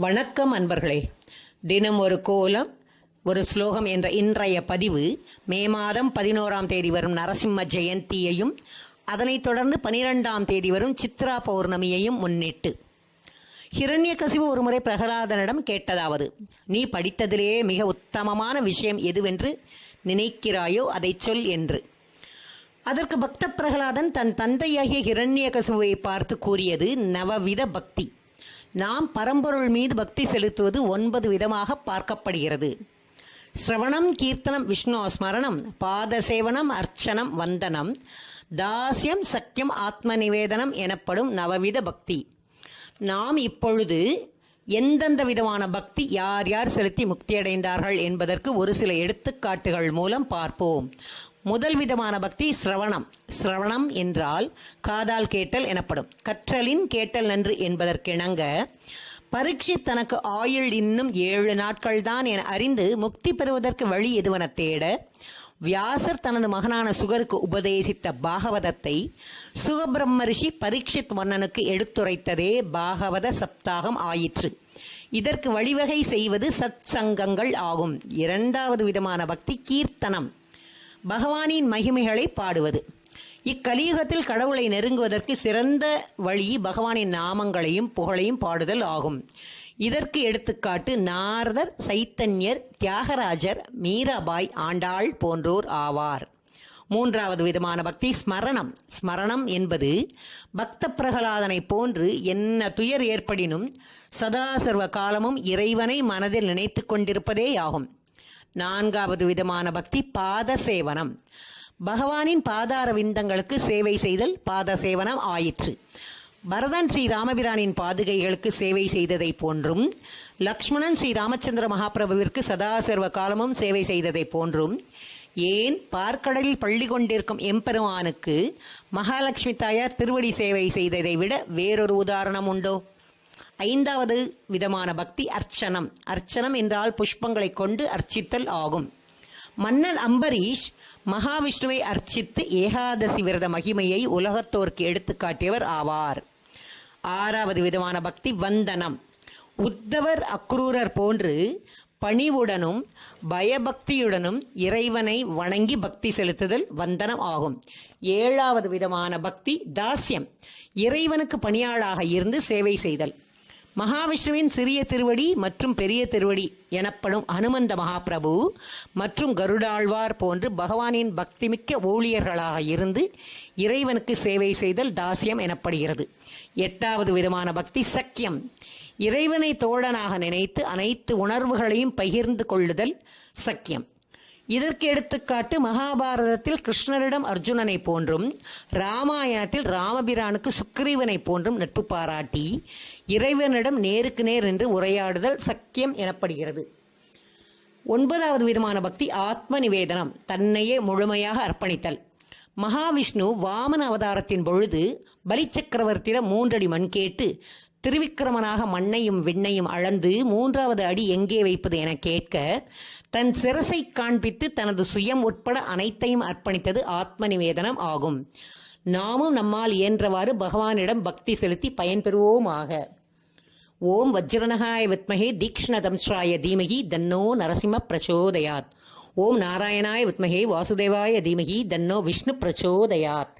வணக்கம் அன்பர்களே. தினம் ஒரு கோலம் ஒரு ஸ்லோகம் என்ற இன்றைய பதிவு மே மாதம் பதினோராம் தேதி வரும் நரசிம்ம ஜெயந்தியையும் அதனைத் தொடர்ந்து பனிரெண்டாம் தேதி வரும் சித்ரா பௌர்ணமியையும் முன்னிட்டு. ஹிரண்யகசிபு ஒருமுறை பிரகலாதனிடம் கேட்டதாவது நீ படித்ததிலேயே மிக உத்தமமான விஷயம் எதுவென்று நினைக்கிறாயோ அதைச் சொல் என்று. அதற்கு பக்த பிரகலாதன் தன் தந்தையாகிய ஹிரண்யகசுவை பார்த்து கூறியது நவவித பக்தி. நாம் பரம்பொருள் மீது பக்தி செலுத்துவது ஒன்பது விதமாக பார்க்கப்படுகிறது. ஸ்ரவணம் கீர்த்தனம் விஷ்ணு ஸ்மரணம் பாத சேவனம் அர்ச்சனம் வந்தனம் தாஸ்யம் சக்கியம் ஆத்ம நிவேதனம் எனப்படும் நவவித பக்தி. நாம் இப்பொழுது எந்தெந்த விதமான பக்தி யார் யார் செலுத்தி முக்தியடைந்தார்கள் என்பதற்கு ஒரு சில எடுத்துக்காட்டுகள் மூலம் பார்ப்போம். முதல் விதமான பக்தி சிரவணம். சிரவணம் என்றால் காதால் கேட்டல் எனப்படும். கற்றலின் கேட்டல் நன்று என்பதற்கிணங்க பரீட்சி தனக்கு ஆயுள் இன்னும் ஏழு நாட்கள் தான் என அறிந்து முக்தி பெறுவதற்கு வழி எதுவென தேட வியாசர் தனது மகனான சுகருக்கு உபதேசித்த பாகவதத்தை சுகபிரம்ம ரிஷி பரீட்சித் மன்னனுக்கு எடுத்துரைத்ததே பாகவத சப்தாகம் ஆயிற்று. இதற்கு வழிவகை செய்வது சத் சங்கங்கள் ஆகும். இரண்டாவது விதமான பக்தி கீர்த்தனம். பகவானின் மகிமைகளை பாடுவது. இக்கலியுகத்தில் கடவுளை நெருங்குவதற்கு சிறந்த வழி பகவானின் நாமங்களையும் புகழையும் பாடுதல் ஆகும். இதற்கு எடுத்துக்காட்டு நாரதர் சைத்தன்யர் தியாகராஜர் மீராபாய் ஆண்டாள் போன்றோர் ஆவார். மூன்றாவது விதமான பக்தி ஸ்மரணம். ஸ்மரணம் என்பது பக்த பிரகலாதனை போன்று என்ன துயர் ஏற்படினும் சதா சர்வ காலமும் இறைவனை மனதில் நினைத்து கொண்டிருப்பதேயாகும். நான்காவது விதமான பக்தி பாத சேவனம் பகவானின் பாதார விந்தங்களுக்கு சேவை செய்தல் பாத சேவனம் ஆயிற்று. பரதன் ஸ்ரீ ராமபிரானின் பாதுகைகளுக்கு சேவை செய்ததை போன்றும் லக்ஷ்மணன் ஸ்ரீ ராமச்சந்திர மகாபிரபுவிற்கு சதா சர்வ காலமும் சேவை செய்ததை போன்றும் ஏன் பார்க்கடலில் பள்ளி கொண்டிருக்கும் எம்பெருமானுக்கு மகாலட்சுமி தாயார் திருவடி சேவை செய்ததை விட வேறொரு உதாரணம் உண்டோ? ஐந்தாவது விதமான பக்தி அர்ச்சனம். அர்ச்சனம் என்றால் புஷ்பங்களை கொண்டு அர்ச்சித்தல் ஆகும். மன்னல் அம்பரீஷ் மகாவிஷ்ணுவை அர்ச்சித்து ஏகாதசி விரத மகிமையை உலகத்தோர்க்கு எடுத்துக்காட்டியவர் ஆவார். ஆறாவது விதமான பக்தி வந்தனம். உத்தவர் அக்ரூரர் போன்று பணிவுடனும் பயபக்தியுடனும் இறைவனை வணங்கி பக்தி செலுத்துதல் வந்தனம் ஆகும். ஏழாவது விதமான பக்தி தாஸ்யம். இறைவனுக்கு பணியாளாக இருந்து சேவை செய்தல். மகாவிஷ்ணுவின் சிறிய திருவடி மற்றும் பெரிய திருவடி எனப்படும் அனுமந்த மகாபிரபு மற்றும் கருடாழ்வார் போன்று பகவானின் பக்திமிக்க ஊழியர்களாக இருந்து இறைவனுக்கு சேவை செய்தல் தாசியம் எனப்படுகிறது. எட்டாவது விதமான பக்தி சக்கியம். இறைவனை தோழனாக நினைத்து அனைத்து உணர்வுகளையும் பகிர்ந்து கொள்ளுதல் சக்கியம். இதற்கு எடுத்துக்காட்டு மகாபாரதத்தில் கிருஷ்ணரிடம் அர்ஜுனனை போன்றும் ராமாயணத்தில் ராமபிரானுக்கு சுக்ரீவனை போன்றும் நட்பு பாராட்டி இறைவனிடம் நேருக்கு நேர் என்று உரையாடுதல் சக்கியம் எனப்படுகிறது. ஒன்பதாவது விதமான பக்தி ஆத்ம நிவேதனம் தன்னையே முழுமையாக அர்ப்பணித்தல். மகாவிஷ்ணு வாமன அவதாரத்தின் பொழுது பலிச்சக்கரவர்த்தியிடம் மூன்றடி மண் கேட்டு திருவிக்கிரமனாக மண்ணையும் விண்ணையும் அளந்து மூன்றாவது அடி எங்கே வைப்பது என கேட்க தன் சிரசை காண்பித்து தனது சுயம் உட்பட அனைத்தையும் அர்ப்பணித்தது ஆத்ம நிவேதனம் ஆகும். நாமும் நம்மால் இயன்றவாறு பகவானிடம் பக்தி செலுத்தி பயன்பெறுவோமாக ஓம் வஜ்ரனகாய வித்மகே தீக்ஷ்ணதம்ஸ்ராய தீமகி தன்னோ நரசிம்ம பிரச்சோதயாத். ஓம் நாராயணாய வித்மகே வாசுதேவாய தீமகி தன்னோ விஷ்ணு பிரச்சோதயாத்.